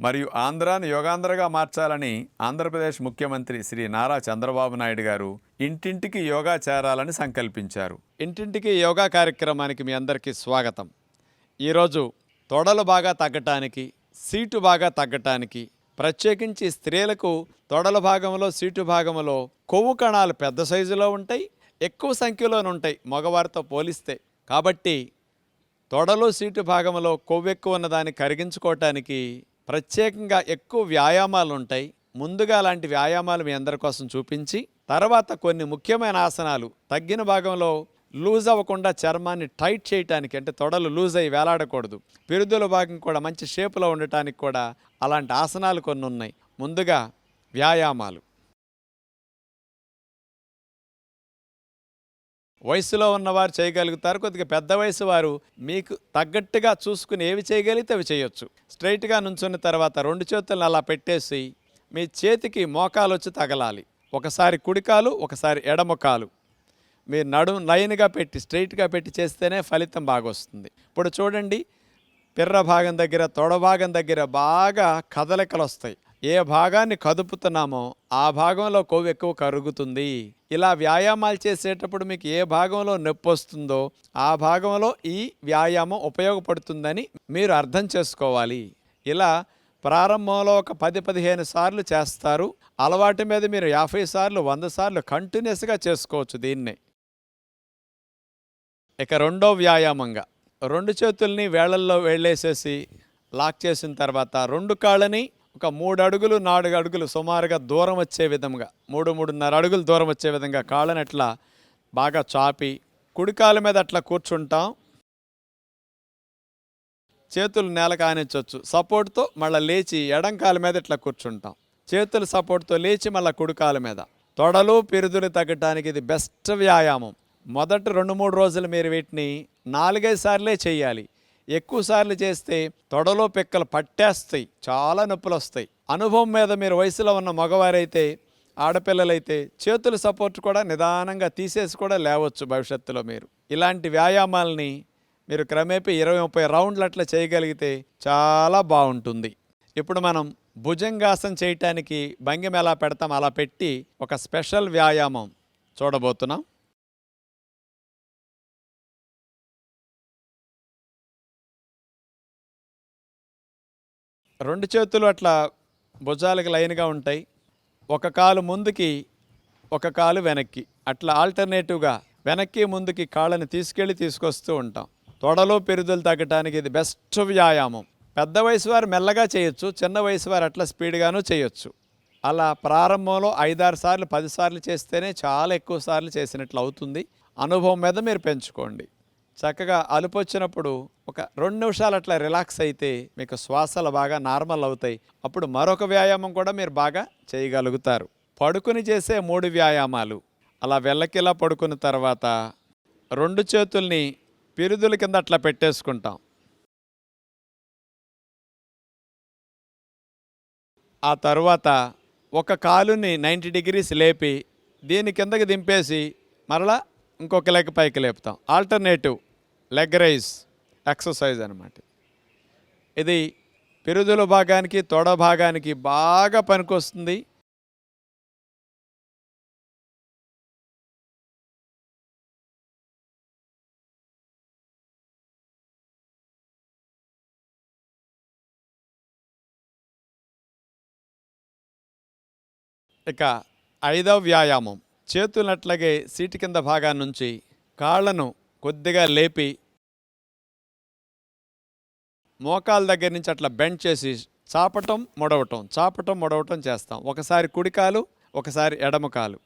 మరియు ఆంధ్రాను యోగాంధ్రగా మార్చాలని ఆంధ్రప్రదేశ్ ముఖ్యమంత్రి శ్రీ నారా చంద్రబాబు నాయుడు గారు ఇంటింటికి యోగా చేరాలని సంకల్పించారు. ఇంటింటికి యోగా కార్యక్రమానికి మీ అందరికీ స్వాగతం. ఈరోజు తొడలు బాగా తగ్గటానికి సీటు బాగా తగ్గటానికి ప్రత్యేకించి స్త్రీలకు తొడల భాగంలో సీటు భాగంలో కొవ్వు కణాలు పెద్ద సైజులో ఉంటాయి ఎక్కువ సంఖ్యలోనే ఉంటాయి మగవారితో పోలిస్తే. కాబట్టి తొడలు సీటు భాగంలో కొవ్వు ఎక్కువ ఉన్నదాన్ని కరిగించుకోవటానికి ప్రత్యేకంగా ఎక్కువ వ్యాయామాలు ఉంటాయి ముందుగా అలాంటి వ్యాయామాలు మీ అందరి కోసం చూపించి తర్వాత కొన్ని ముఖ్యమైన ఆసనాలు. తగ్గిన భాగంలో లూజ్ అవ్వకుండా చర్మాన్ని టైట్ చేయటానికి అంటే తొడలు లూజ్ అయ్యి వేలాడకూడదు. పిరుదుల భాగం కూడా మంచి షేపులో ఉండటానికి కూడా అలాంటి ఆసనాలు కొన్ని ఉన్నాయి ముందుగా వ్యాయామాలు. వయసులో ఉన్నవారు చేయగలుగుతారు కొద్దిగా పెద్ద వయసు వారు మీకు తగ్గట్టుగా చూసుకుని ఏవి చేయగలిగితే అవి చేయొచ్చు. స్ట్రైట్గా నుంచున్న తర్వాత రెండు చేతులను అలా పెట్టేసి మీ చేతికి మోకాలు వచ్చి తగలాలి. ఒకసారి కుడికాలు ఒకసారి ఎడమకాలు. మీరు నడుము లైన్గా పెట్టి స్ట్రైట్గా పెట్టి చేస్తేనే ఫలితం బాగా వస్తుంది. ఇప్పుడు చూడండి పిర్ర భాగం దగ్గర తొడ భాగం దగ్గర బాగా కదలికలు వస్తాయి ఏ భాగాన్ని కదుపుతున్నామో ఆ భాగంలో కొవ్వు ఎక్కువ కరుగుతుంది. ఇలా వ్యాయామాలు చేసేటప్పుడు మీకు ఏ భాగంలో నొప్పి వస్తుందో ఆ భాగంలో ఈ వ్యాయామం ఉపయోగపడుతుందని మీరు అర్థం చేసుకోవాలి. ఇలా ప్రారంభంలో ఒక పది పదిహేను సార్లు చేస్తారు. అలవాటు మీద మీరు యాభై సార్లు వంద సార్లు కంటిన్యూస్గా చేసుకోవచ్చు దీన్ని. ఇక రెండో వ్యాయామంగా. రెండు చేతుల్ని వేళల్లో వేళ్ళేసేసి లాక్ చేసిన తర్వాత రెండు కాళ్ళని ఒక మూడు అడుగులు నాలుగు అడుగులు సుమారుగా దూరం వచ్చే విధంగా మూడు మూడున్నర అడుగులు దూరం వచ్చే విధంగా కాళ్ళని అట్లా బాగా చాపి కుడికాల మీద అట్లా కూర్చుంటాం. చేతులు నేల కానించవచ్చు సపోర్ట్తో మళ్ళీ లేచి ఎడంకాల మీద ఇట్లా కూర్చుంటాం. చేతులు సపోర్ట్తో లేచి మళ్ళీ కుడికాల మీద. తొడలు పెరుదులు తగ్గటానికి ఇది బెస్ట్ వ్యాయామం. మొదటి రెండు మూడు రోజులు మీరు వీటిని నాలుగైదు సార్లే చేయాలి. ఎక్కువసార్లు చేస్తే తొడలో పిక్కలు పట్టేస్తాయి. చాలా నొప్పులు వస్తాయి. అనుభవం మీద మీరు వయసులో ఉన్న మగవారైతే ఆడపిల్లలైతే చేతుల సపోర్ట్ కూడా నిదానంగా తీసేసి కూడా లేవచ్చు భవిష్యత్తులో మీరు. ఇలాంటి వ్యాయామాలని మీరు క్రమేపీ ఇరవై ముప్పై రౌండ్లు అట్లా చేయగలిగితే చాలా బాగుంటుంది. ఇప్పుడు మనం భుజంగాసనం చేయటానికి భంగిమ ఎలా పెడతాం అలా పెట్టి ఒక స్పెషల్ వ్యాయామం చూడబోతున్నాం. రెండు చేతులు అట్లా భుజాలకు లైన్గా ఉంటాయి. ఒక కాలు ముందుకి ఒక కాలు వెనక్కి. అట్లా ఆల్టర్నేటివ్గా వెనక్కి ముందుకి కాళ్ళని తీసుకెళ్ళి తీసుకొస్తూ ఉంటాం. తొడలో పెరుదలు తగ్గటానికి ఇది బెస్ట్ వ్యాయామం. పెద్ద వయసు వారు మెల్లగా చేయొచ్చు చిన్న వయసు వారు అట్లా స్పీడ్గాను చేయొచ్చు. అలా ప్రారంభంలో ఐదారు సార్లు పదిసార్లు చేస్తేనే చాలా ఎక్కువ సార్లు చేసినట్లు అవుతుంది. అనుభవం మీద మీరు పెంచుకోండి. చక్కగా అలుపు వచ్చినప్పుడు ఒక రెండు నిమిషాలు అట్లా రిలాక్స్ అయితే మీకు శ్వాసలు బాగా నార్మల్ అవుతాయి. అప్పుడు మరొక వ్యాయామం కూడా మీరు బాగా చేయగలుగుతారు. పడుకుని చేసే మూడు వ్యాయామాలు. అలా వెళ్ళకిలా పడుకున్న తర్వాత రెండు చేతుల్ని పిరుదుల కింద అట్లా పెట్టేసుకుంటాం. ఆ తర్వాత ఒక కాలుని నైంటీ డిగ్రీస్ లేపి దీని కిందకి దింపేసి మరలా ఇంకొక లెగ్ పైకి లేపుతాం. ఆల్టర్నేటివ్ లెగ్ రైజ్ ఎక్సర్సైజ్ అనమాట ఇది పిరుదుల భాగానికి తొడ భాగానికి బాగా పనికొస్తుంది. ఇక ఐదవ వ్యాయామం. చేతులట్లాగే సీటు కింద భాగాన్ని నుంచి కాళ్ళను కొద్దిగా లేపి మోకాల దగ్గర నుంచి అట్లా బెండ్ చేసి చాపటం మొడవటం చాపటం మొడవటం చేస్తాం. ఒకసారి కుడికాలు ఒకసారి ఎడమకాలు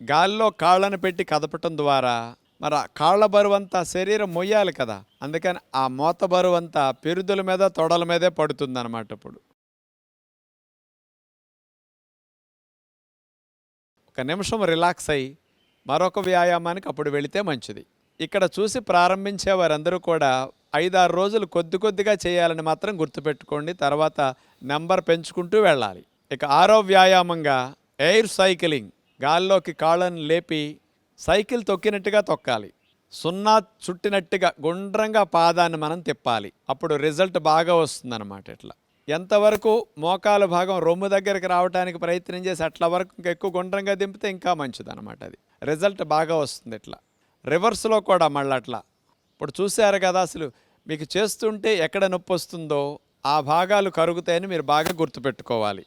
గాల్లో కాళ్ళను పెట్టి కదపటం ద్వారా మరి ఆ కాళ్ళ బరువంతా శరీరం మొయ్యాలి కదా. అందుకని ఆ మోత బరువంతా పెరుదుల మీద తొడల మీదే పడుతుంది అనమాట ఇప్పుడు. ఒక నిమిషం రిలాక్స్ అయ్యి మరొక వ్యాయామానికి అప్పుడు వెళితే మంచిది. ఇక్కడ చూసి ప్రారంభించే వారందరూ కూడా ఐదారు రోజులు కొద్ది కొద్దిగా చేయాలని మాత్రం గుర్తుపెట్టుకోండి. తర్వాత నెంబర్ పెంచుకుంటూ వెళ్ళాలి. ఇక ఆరో వ్యాయామంగా ఎయిర్ సైక్లింగ్. గాల్లోకి కాళ్ళను లేపి సైకిల్ తొక్కినట్టుగా తొక్కాలి. సున్నా చుట్టినట్టుగా గుండ్రంగా పాదాన్ని మనం తిప్పాలి. అప్పుడు రిజల్ట్ బాగా వస్తుందన్నమాట ఇట్లా. ఎంతవరకు మోకాలు భాగం రొమ్ము దగ్గరికి రావడానికి ప్రయత్నం చేసి అట్లా వరకు ఇంకా ఎక్కువ గుండ్రంగా దింపితే ఇంకా మంచిది అనమాట అది. రిజల్ట్ బాగా వస్తుంది ఇట్లా. రివర్స్లో కూడా మళ్ళీ అట్లా. ఇప్పుడు చూశారు కదా అసలు మీకు చేస్తుంటే ఎక్కడ నొప్పి వస్తుందో ఆ భాగాలు కరుగుతాయని మీరు బాగా గుర్తుపెట్టుకోవాలి.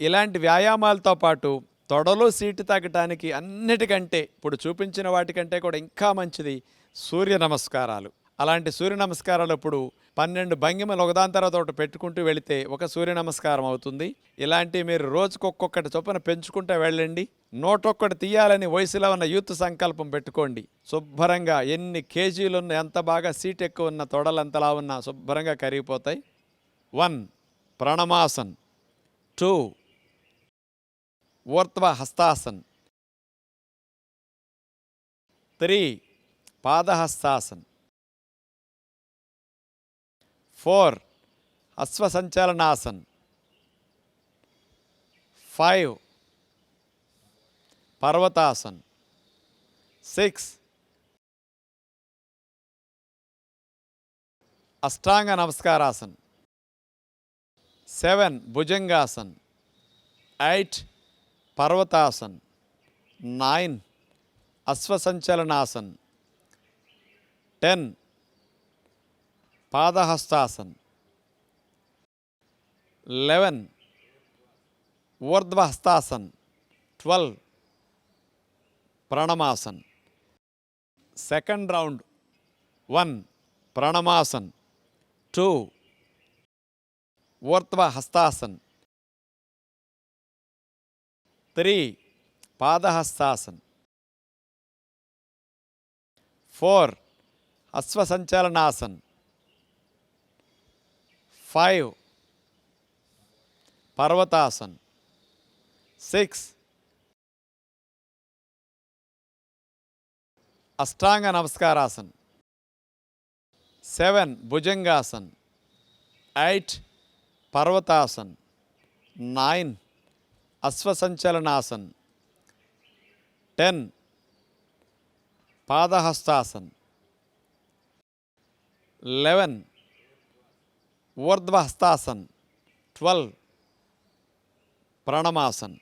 ఇలాంటి వ్యాయామాలతో పాటు తొడలో సీటు తగ్గటానికి అన్నిటికంటే ఇప్పుడు చూపించిన వాటికంటే కూడా ఇంకా మంచిది సూర్య నమస్కారాలు. అలాంటి సూర్య నమస్కారాలు ఇప్పుడు పన్నెండు భంగిమలు ఒకదాని తర్వాత ఒకటి పెట్టుకుంటూ వెళితే ఒక సూర్య నమస్కారం అవుతుంది. ఇలాంటి మీరు రోజుకు ఒక్కొక్కటి చొప్పున పెంచుకుంటూ వెళ్ళండి. నోటొక్కటి తీయాలని వయసులో ఉన్న యూత్ సంకల్పం పెట్టుకోండి. శుభ్రంగా ఎన్ని కేజీలు ఉన్న ఎంత బాగా సీట్ ఎక్కువ ఉన్న తొడలు ఎంతలా ఉన్నా శుభ్రంగా కరిగిపోతాయి. వన్ ప్రణమాసన్. టూ ఊర్ధ్వ హస్తాసన్. Three Padahastasan. Four అశ్వసంచలనాసన్. Five పర్వతాసన్. Six అష్టాంగ నమస్కారాసన్. Seven bhujangasan. Eight పర్వతాసన్ nine అశ్వసంచలనాసన్ ten Padahastasan eleven ఊర్ధ్వహస్తాసన్ twelve ప్రణమాసన్. Second round one ప్రణమాసన్. Two ఊర్ధ్వహస్తాసన్. Three Padahastasan. Four అశ్వసంచలనాసన్. Five పర్వతాసన్. Six అష్టాంగ నమస్కారాసన్. Seven bhujangasan. Eight పర్వతాసన్. Nine అశ్వసంచలనాసన్. Ten. Padahastasan. Eleven. ఊర్ధ్వహస్తాసన్. Twelve. ప్రణమాసన్.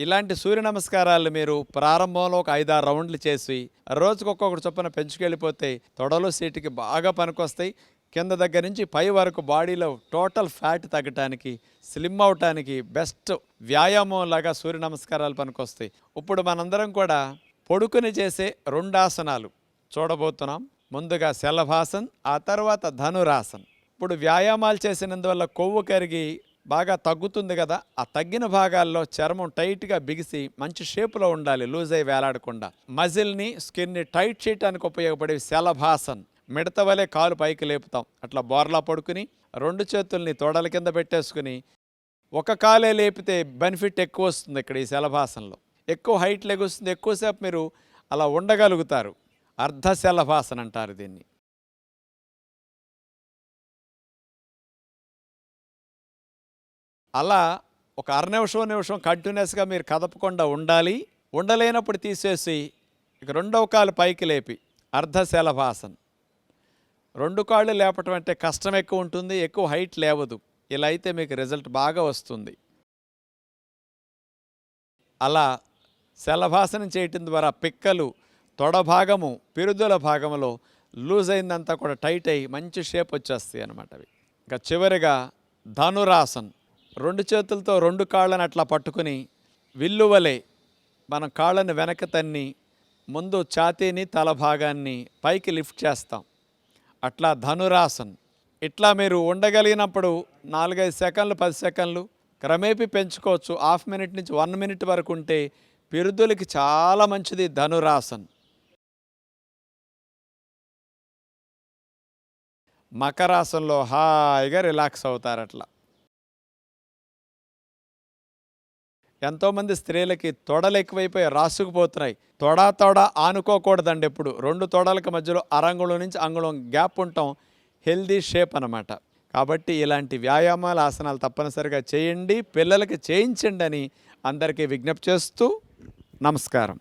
ఇలాంటి సూర్య నమస్కారాలు మీరు ప్రారంభంలో ఒక ఐదారు రౌండ్లు చేసి రోజుకు ఒక్కొక్కటి చొప్పున పెంచుకెళ్ళిపోతే తొడలు సీటుకి బాగా పనికొస్తాయి. కింద దగ్గర నుంచి పై వరకు బాడీలో టోటల్ ఫ్యాట్ తగ్గటానికి స్లిమ్ అవటానికి బెస్ట్ వ్యాయామం లాగా సూర్య నమస్కారాలు పనికొస్తాయి. ఇప్పుడు మనందరం కూడా పొడుకుని చేసే రెండు ఆసనాలు చూడబోతున్నాం. ముందుగా శలభాసన్ ఆ తర్వాత ధనురాసన్. ఇప్పుడు వ్యాయామాలు చేసినందువల్ల కొవ్వు కరిగి బాగా తగ్గుతుంది కదా ఆ తగ్గిన భాగాల్లో చర్మం టైట్గా బిగిసి మంచి షేప్లో ఉండాలి లూజ్ అయి వేలాడకుండా. మజిల్ని స్కిన్ని టైట్ చేయడానికి ఉపయోగపడే శలభాసన్. మిడత వలె కాలు పైకి లేపుతాం. అట్లా బోర్లా పడుకుని రెండు చేతుల్ని తోడల కింద పెట్టేసుకుని ఒక కాలే లేపితే బెనిఫిట్ ఎక్కువ వస్తుంది ఇక్కడ ఈ శలభాసనలో ఎక్కువ హైట్ లెగుస్తుంది ఎక్కువసేపు మీరు అలా ఉండగలుగుతారు. అర్ధ శలభాసన అంటారు దీన్ని. అలా ఒక అర నిమిషం నిమిషం కంటిన్యూస్గా మీరు కదపకుండా ఉండాలి. ఉండలేనప్పుడు తీసేసి ఇక రెండవ కాలు పైకి లేపి అర్ధ శలభాసన్. రెండు కాళ్ళు లేపటం అంటే కష్టం ఎక్కువ ఉంటుంది ఎక్కువ హైట్ లేవదు. ఇలా అయితే మీకు రిజల్ట్ బాగా వస్తుంది. అలా శలభాసనం చేయటం ద్వారా పిక్కలు తొడ భాగము పిరుదుల భాగంలో లూజ్ అయిందంతా కూడా టైట్ అయ్యి మంచి షేప్ వచ్చేస్తాయి అనమాట అవి. ఇంకా చివరిగా ధనురాసన్. రెండు చేతులతో రెండు కాళ్ళని అట్లా పట్టుకుని విల్లువలే మనం కాళ్ళని వెనక తన్ని ముందు ఛాతీని తల భాగాన్ని పైకి లిఫ్ట్ చేస్తాం. అట్లా ధనురాసన్. ఇట్లా మీరు ఉండగలిగినప్పుడు నాలుగైదు సెకండ్లు పది సెకండ్లు క్రమేపీ పెంచుకోవచ్చు. హాఫ్ మినిట్ నుంచి వన్ మినిట్ వరకు ఉంటే పిరుదులకి చాలా మంచిది ధనురాసన్. మకరాసంలో హాయిగా రిలాక్స్ అవుతారు అట్లా ఎంతోమంది స్త్రీలకి తొడలు ఎక్కువైపోయి రాసుకుపోతున్నాయి. తొడ తొడ ఆనుకోకూడదండి ఎప్పుడు. రెండు తొడలకు మధ్యలో అరంగుళం నుంచి అంగుళం గ్యాప్ ఉండటం హెల్దీ షేప్ అన్నమాట. కాబట్టి ఇలాంటి వ్యాయామాలు ఆసనాలు తప్పనిసరిగా చేయండి. పిల్లలకి చేయించండి అని అందరికీ విజ్ఞప్తి చేస్తూ నమస్కారం.